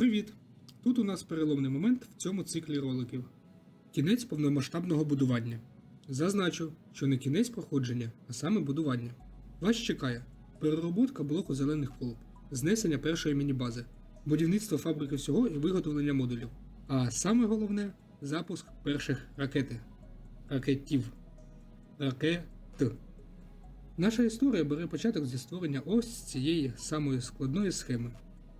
Привіт! Тут у нас переломний момент в цьому циклі роликів. Кінець повномасштабного будування. Зазначу, що не кінець проходження, а саме будування. Вас чекає перероботка блоку зелених колб, знесення першої мінібази, будівництво фабрики всього і виготовлення модулів. А саме головне запуск перших ракети. Ракетів. Ракет. Наша історія бере початок зі створення ось цієї самої складної схеми.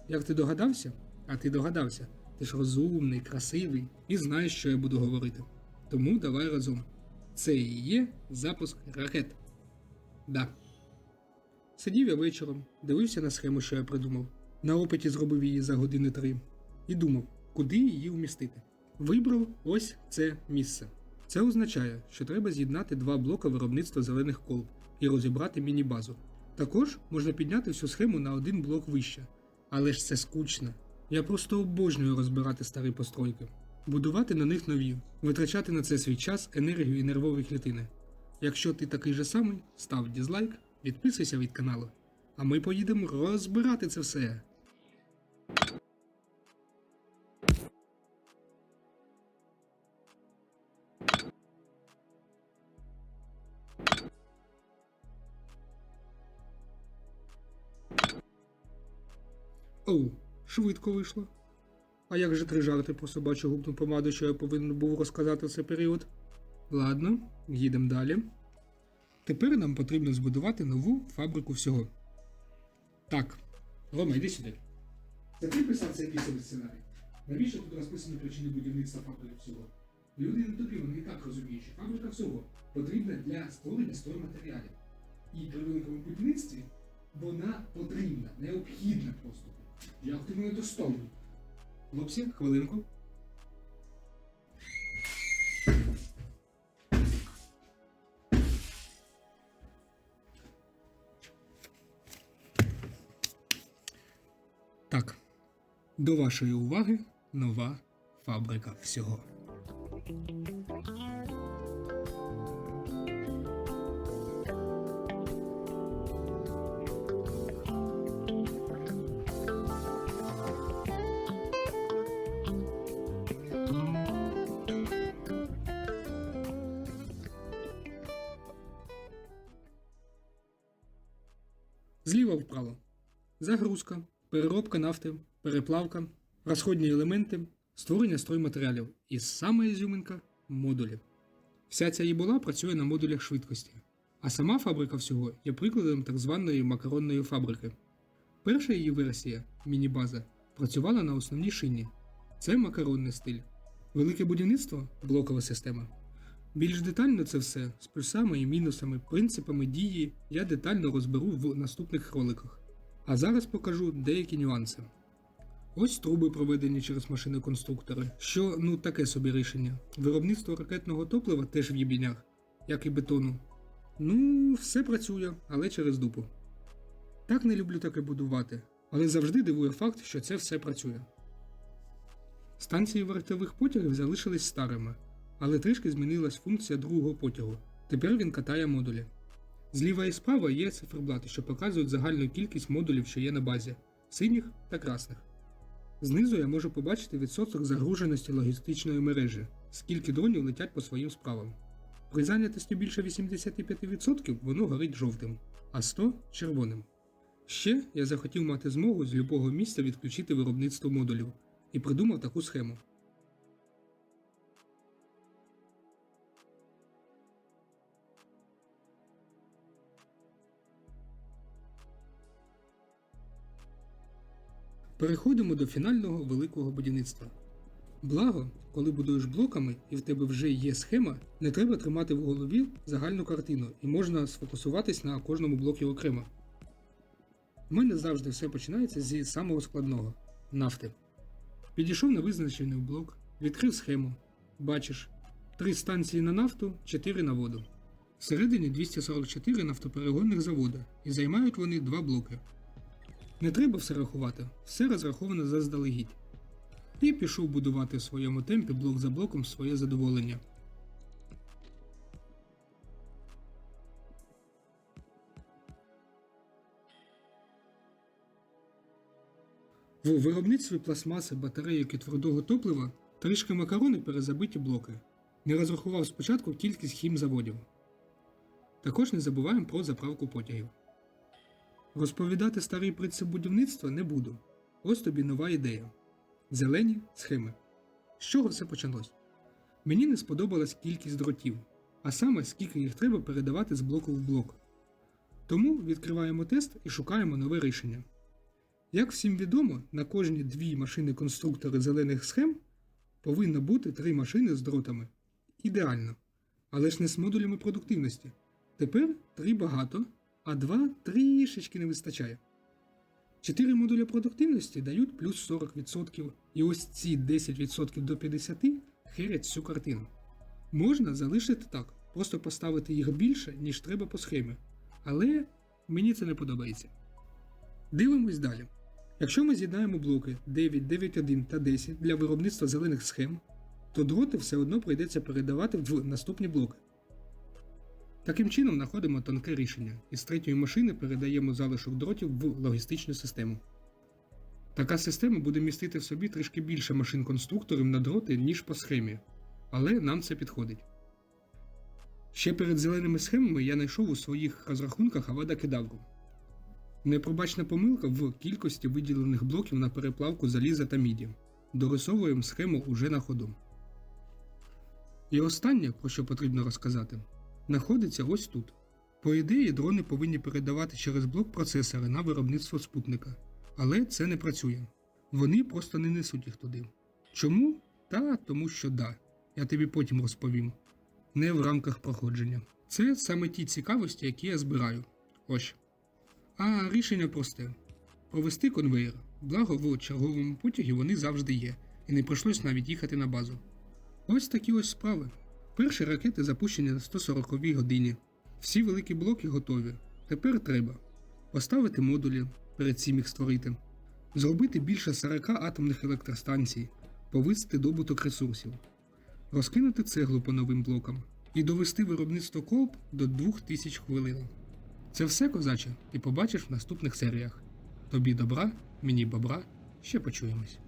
Як ти догадався? А ти догадався. Ти ж розумний, красивий і знаєш, що я буду говорити. Тому давай разом. Це і є запуск ракет. Да. Сидів я вечором, дивився на схему, що я придумав. На опиті зробив її за години три. І думав, куди її вмістити. Вибрав ось це місце. Це означає, що треба з'єднати два блоки виробництва зелених колб і розібрати міні-базу. Також можна підняти всю схему на один блок вище. Але ж це скучно. Я просто обожнюю розбирати старі постройки, будувати на них нові, витрачати на це свій час, енергію і нервові клітини. Якщо ти такий же самий, став дізлайк, підписуйся від каналу. А ми поїдемо розбирати це все. Оу, швидко вийшло. А як же три про собачу губну помаду, що я повинен був розказати цей період? Ладно, їдемо далі. Тепер нам потрібно збудувати нову фабрику всього. Так, Рома, йди сюди. Це ти писав цей пісовий сценарій? Навіщо тут розписані причини будівництва фабрики всього? Люди не тупі, вони і так розуміють, що фабрика всього потрібна для створення стройматеріалів. І при великому будівництві вона потрібна, необхідна просто. Як ти мене достойний? Хлопці, хвилинку. Так, до вашої уваги нова фабрика всього. Зліва вправо. Загрузка, переробка нафти, переплавка, розходні елементи, створення стройматеріалів і саме ізюминка модулів. Вся ця їбола працює на модулях швидкості, а сама фабрика всього є прикладом так званої макаронної фабрики. Перша її версія, міні-база, працювала на основній шині. Це макаронний стиль. Велике будівництво блокова система. Більш детально це все з плюсами і мінусами, принципами дії я детально розберу в наступних роликах. А зараз покажу деякі нюанси. Ось труби проведені через машини конструктори, що ну таке собі рішення. Виробництво ракетного топлива теж в їбінях, як і бетону. Ну, все працює, але через дупу. Так не люблю таке будувати, але завжди дивує факт, що це все працює. Станції вартових потягів залишились старими, але трішки змінилась функція другого потягу. Тепер він катає модулі. Зліва і справа є циферблати, що показують загальну кількість модулів, що є на базі синіх та красних. Знизу я можу побачити відсоток загруженості логістичної мережі, скільки дронів летять по своїм справам. При зайнятості більше 85% воно горить жовтим, а 100 червоним. Ще я захотів мати змогу з любого місця відключити виробництво модулів і придумав таку схему. Переходимо до фінального великого будівництва. Благо, коли будуєш блоками і в тебе вже є схема, не треба тримати в голові загальну картину і можна сфокусуватись на кожному блокі окремо. У мене завжди все починається зі самого складного нафти. Підійшов на визначений блок, відкрив схему. Бачиш, три станції на нафту, 4 на воду. Всередині 244 нафтоперегонних заводи, і займають вони два блоки. Не треба все рахувати, все розраховано заздалегідь. І пішов будувати в своєму темпі блок за блоком своє задоволення. В виробництві пластмаси, батарейок і твердого топлива трішки макарони перезабиті блоки. Не розрахував спочатку кількість хімзаводів. Також не забуваємо про заправку потягів. Розповідати старий принцип будівництва не буду. Ось тобі нова ідея. Зелені схеми. З чого все почалось? Мені не сподобалась кількість дротів, а саме скільки їх треба передавати з блоку в блок. Тому відкриваємо тест і шукаємо нове рішення. Як всім відомо, на кожні дві машини-конструктори зелених схем повинно бути три машини з дротами. Ідеально. Але ж не з модулями продуктивності. Тепер три багато, а два трішечки не вистачає. Чотири модуля продуктивності дають плюс 40%, і ось ці 10% до 50% херять всю картину. Можна залишити так, просто поставити їх більше, ніж треба по схемі. Але мені це не подобається. Дивимось далі. Якщо ми з'єднаємо блоки 9, 9.1 та 10 для виробництва зелених схем, то дроти все одно прийдеться передавати в наступні блоки. Таким чином знаходимо тонке рішення і з третьої машини передаємо залишок дротів в логістичну систему. Така система буде містити в собі трішки більше машин-конструкторів на дроти, ніж по схемі, але нам це підходить. Ще перед зеленими схемами я знайшов у своїх розрахунках авада кедавру. Непробачна помилка в кількості виділених блоків на переплавку заліза та міді. Дорисовуємо схему уже на ходу. І останнє, про що потрібно розказати, знаходиться ось тут. По ідеї, дрони повинні передавати через блок процесори на виробництво спутника, але це не працює. Вони просто не несуть їх туди. Чому? Та тому що да. Я тобі потім розповім. Не в рамках проходження. Це саме ті цікавості, які я збираю. Ось. А рішення просте: провести конвейер. Благо в черговому потягі вони завжди є, і не прийшлось навіть їхати на базу. Ось такі ось справи. Перші ракети запущені на 140 годині. Всі великі блоки готові. Тепер треба поставити модулі, перед цим їх створити, зробити більше 40 атомних електростанцій, повисити добуток ресурсів, розкинути цеглу по новим блокам і довести виробництво колб до 2000 хвилин. Це все, козаче, ти побачиш в наступних серіях. Тобі добра, мені бобра, ще почуємось.